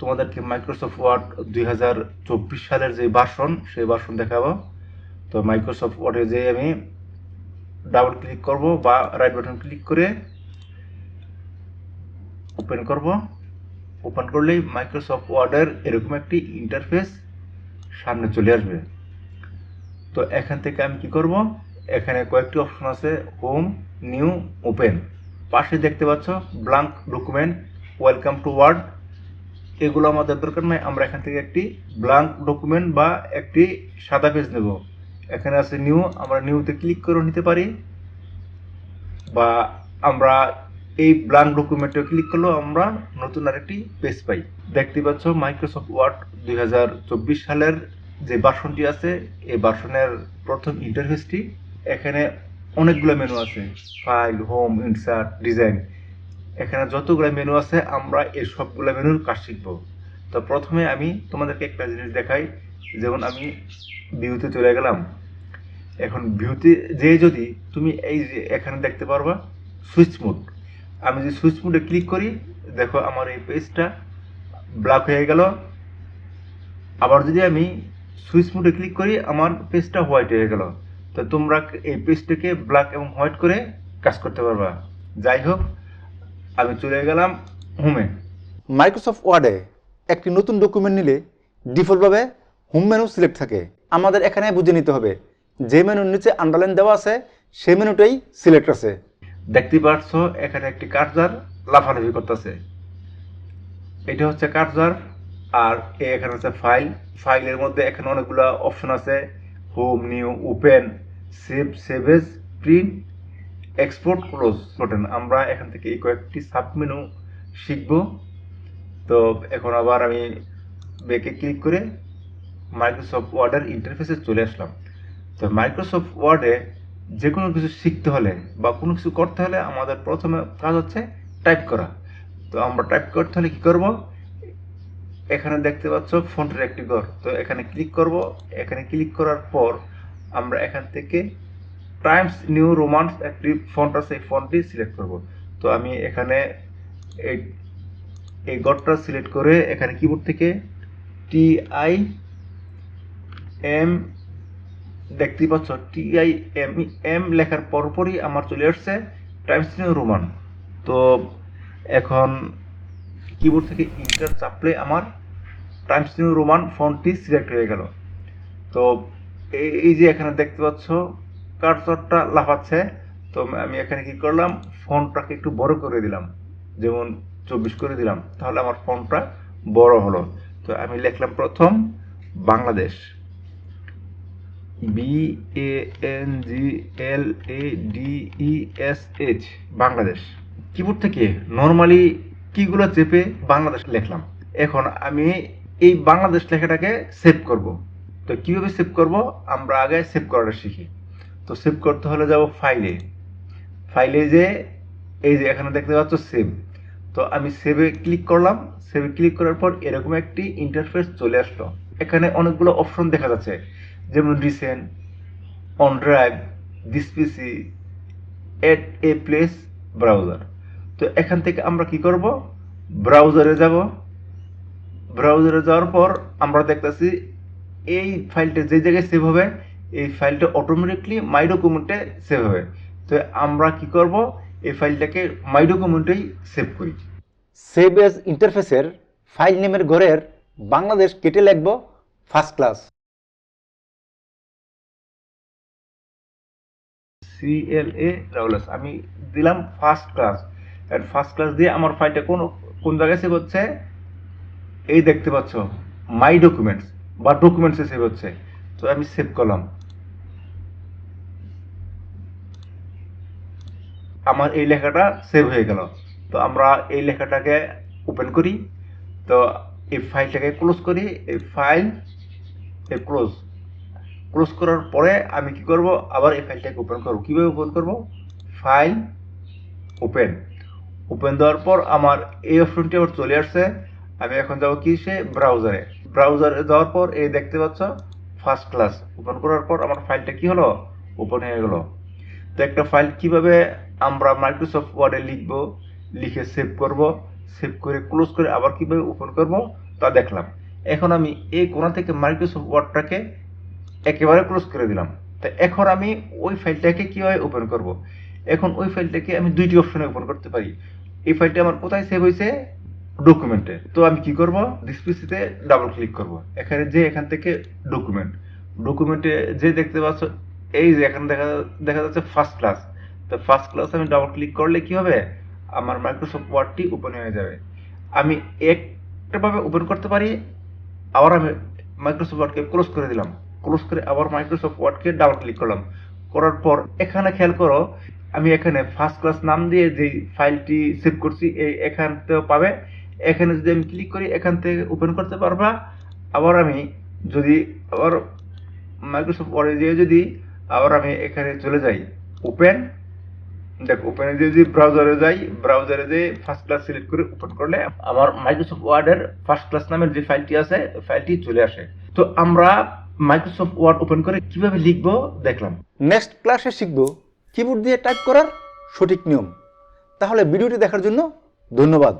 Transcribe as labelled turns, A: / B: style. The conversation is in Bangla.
A: তোমাদেরকে মাইক্রোসফট ওয়ার্ড দুই হাজার চব্বিশ সালের যে বাসন, সেই বাসন দেখাবো। তো মাইক্রোসফট ওয়ার্ডে যে আমি ডাবল ক্লিক করব বা রাইট বাটন ক্লিক করে ওপেন করব। ওপেন করলেই মাইক্রোসফট ওয়ার্ডের এরকম একটি ইন্টারফেস সামনে চলে আসবে। তো এখান থেকে আমি কি করব? এখানে কয়েকটি অপশন আছে হোম নিউ ওপেন পাশে দেখতে পাচ্ছ blank document welcome to Word এগুলো আমাদের দরকার নাই, আমরা এখান থেকে একটি ব্লাঙ্ক ডকুমেন্ট বা একটি সাদা পেজ নেব। এখানে আছে নিউ আমরা নিউতে ক্লিক করে নিতে পারি। বা আমরা এই ব্লাঙ্ক ডকুমেন্টে ক্লিক করলেও আমরা নতুন আরেকটি পেজ পাই। দেখতে পাচ্ছ মাইক্রোসফট ওয়ার্ড দুই হাজার চব্বিশ সালের যে বাসনটি আছে, এই বাসনের প্রথম ইন্টারফেসটি এখানে অনেকগুলো মেনু আছে ফাইল হোম ইনসার্ট ডিজাইন এখানে যতগুলো মেনু আছে, আমরা এই সবগুলো মেনুর কাজ শিখব। তো প্রথমে আমি তোমাদেরকে একটা জিনিস দেখাই। যেমন আমি ভিউতে চলে গেলাম। এখন ভিউতে যে যদি তুমি এই যে এখানে দেখতে পারবা সুইচ মোড আমি যদি সুইচ মোডে ক্লিক করি, দেখো আমার এই পেজটা ব্ল্যাক হয়ে গেল। আবার যদি আমি সুইচ মোডে ক্লিক করি, আমার পেজটা হোয়াইট হয়ে গেল। তো তোমরা এই পেজটাকে ব্ল্যাক এবং হোয়াইট করে কাজ করতে পারবা। যাই হোক আমি চলে গেলাম হোমে।
B: মাইক্রোসফট ওয়ার্ডে একটি নতুন ডকুমেন্ট নিলে ডিফল্টভাবে হোম মেনু সিলেক্ট থাকে। আমাদের এখানে বুঝে নিতে হবে যে মেনুর নিচে আন্ডারলাইন দেওয়া আছে সেই মেনুটাই সিলেক্ট আছে।
A: দেখতে পাচ্ছ এখানে একটি কার্জার লাফালাফি করতেছে। এটা হচ্ছে কার্জার আর এখানে আছে ফাইল ফাইলের মধ্যে এখানে অনেকগুলো অপশন আছে home new open save save as print export close button আমরা এখান থেকে এই কয়েকটি সাব মেনু শিখব। তো এখন আবার আমি বেকে ক্লিক করে মাইক্রোসফট ওয়ার্ডের ইন্টারফেসে চলে আসলাম। তো মাইক্রোসফট ওয়ার্ডে যে কোনো কিছু শিখতে হলে বা কোনো কিছু করতে হলে আমাদের প্রথমে কাজ হচ্ছে টাইপ করা। তো আমরা টাইপ করতে হলে কী করব? এখানে দেখতে পাচ্ছ ফন্টের একটি ঘর। তো এখানে ক্লিক করব। এখানে ক্লিক করার পর আমরা এখান থেকে টাইমস নিউ রোমান্স একটি ফন্ট আছে, এই ফন্টটি সিলেক্ট করব। তো আমি এখানে এই এই ঘরটা সিলেক্ট করে এখানে কিবোর্ড থেকে টি আই এম দেখতেই পাচ্ছ টি আই এম এম লেখার পরপরই আমার চলে আসছে টাইমস নিউ রোমান তো এখন কিবোর্ড থেকে ইন্টার চাপলে আমার টাইমস নিউ রোমান ফন্টটি সিলেক্ট হয়ে গেল। তো এই যে এখানে দেখতে পাচ্ছ কার্সরটা লাফাচ্ছে। তো আমি এখানে কি করলাম? ফন্টটাকে একটু বড় করে দিলাম। যেমন চব্বিশ করে দিলাম। তাহলে আমার ফন্টটা বড় হলো। তো আমি লিখলাম প্রথম Bangladesh. B N G L A D E S H Bangladesh. Keyboard থেকে নর্মালি কিগুলো চেপে বাংলাদেশ লিখলাম। এখন আমি এই বাংলাদেশ লেখাটাকে সেভ করব। তো কীভাবে সেভ করব? আমরা আগে সেভ করাটা শিখি। তো সেভ করতে হলে যাব ফাইলে ফাইলে যে, এই যে এখানে দেখতে পাচ্ছ সেভ তো আমি সেভে ক্লিক করলাম। সেভে ক্লিক করার পর এরকম একটি ইন্টারফেস চলে আসলো। এখানে অনেকগুলো অপশন দেখা যাচ্ছে। যেমন recent on drive this PC at a place browser তো এখান থেকে আমরা কি করব? ব্রাউজারে যাব। ব্রাউজারে যাওয়ার পর আমরা দেখতেছি এই ফাইলটা যে জায়গায় সেভ হবে এই ফাইলটা অটোমেটিকলি মাই ডকুমেন্টে সেভ হবে। তো আমরা কি করব? এই ফাইলটাকে মাই ডকুমেন্টেই সেভ করি।
B: সেভ এজ ইন্টারফেসের ফাইল নেমের ঘরের বাংলাদেশ কেটে লিখব ফার্স্ট ক্লাস
A: সিএলএ রাউলাস আমি দিলাম ফার্স্ট ক্লাস আর ফার্স্ট ক্লাস দিয়ে আমার ফাইলটা কোন কোন জায়গায় সেভ হচ্ছে? এই দেখতে পাচ্ছ মাই ডকুমেন্টস বা ডকুমেন্টসে সেভ হচ্ছে। তো আমি সেভ করলাম। আমার এই লেখাটা সেভ হয়ে গেল। তো আমরা এই লেখাটাকে ওপেন করি। তো এই ফাইলটাকে ক্লোজ করি। এই ফাইল এই ক্লোজ ক্লোজ করার পরে আমি কি করব? আবার এই ফাইলটাকে ওপেন করব। কীভাবে ওপেন করব? ফাইল ওপেন ওপেন দেওয়ার পর আমার এই অপশনটি আবার চলে আসছে। আমি এখন যাব কি সে? ব্রাউজারে ব্রাউজারে যাওয়ার পর এই দেখতে পাচ্ছ ফার্স্ট ক্লাস ওপেন করার পর আমার ফাইলটা কি হলো? ওপেন হয়ে গেল। তো একটা ফাইল কীভাবে আমরা মাইক্রোসফট ওয়ার্ডে লিখব, লিখে সেভ করব সেভ করে ক্লোজ করে আবার কীভাবে ওপেন করব তা দেখলাম। এখন আমি এই কোণা থেকে মাইক্রোসফট ওয়ার্ডটাকে একেবারে ক্লোজ করে দিলাম। তো এখন আমি ওই ফাইলটাকে কীভাবে ওপেন করব? এখন ওই ফাইলটাকে আমি দুইটি অপশনে ওপেন করতে পারি। এই ফাইলটা আমার কোথায় সেভ হয়েছে? ডকুমেন্টে তো আমি কি করব? ডিসপিসিতে ডাবল ক্লিক করব। এখানে যে এখান থেকে ডকুমেন্ট ডকুমেন্টে যে দেখতে পাচ্ছ, এই যে এখানে দেখা দেখা যাচ্ছে ফার্স্ট ক্লাস তো ফার্স্ট ক্লাস আমি ডাবল ক্লিক করলে কি হবে? আমার মাইক্রোসফট ওয়ার্ডটি ওপেন হয়ে যাবে। আমি একটাভাবে ওপেন করতে পারি, আবার আমি মাইক্রোসফট ওয়ার্ডকে ক্লোজ করে দিলাম। ক্লোজ করে আবার মাইক্রোসফট ওয়ার্ডকে ডাবল ক্লিক করলাম। করার পর এখানে খেয়াল করো, আমি এখানে ফার্স্ট ক্লাস নাম দিয়ে যে ফাইলটি সেভ করছি, এই এখান থেকেও পাবে। এখানে যদি আমি ক্লিক করি, এখান থেকে ওপেন করতে পারবা। আবার আমি যদি আবার মাইক্রোসফট ওয়ার্ডে যেয়ে যদি আবার আমি এখানে চলে যাই ওপেন দেখ ওপেনে যদি ব্রাউজারে যাই ব্রাউজারে যে ফার্স্ট ক্লাস সিলেক্ট করে ওপেন করলে আমার মাইক্রোসফট ওয়ার্ডের ফার্স্ট ক্লাস নামের যে ফাইলটি আছে ফাইলটি চলে আসে। তো আমরা মাইক্রোসফট ওয়ার্ড ওপেন করে কীভাবে লিখব দেখলাম।
B: নেক্সট ক্লাসে শিখব কিবোর্ড দিয়ে টাইপ করার সঠিক নিয়ম। তাহলে ভিডিওটি দেখার জন্য ধন্যবাদ।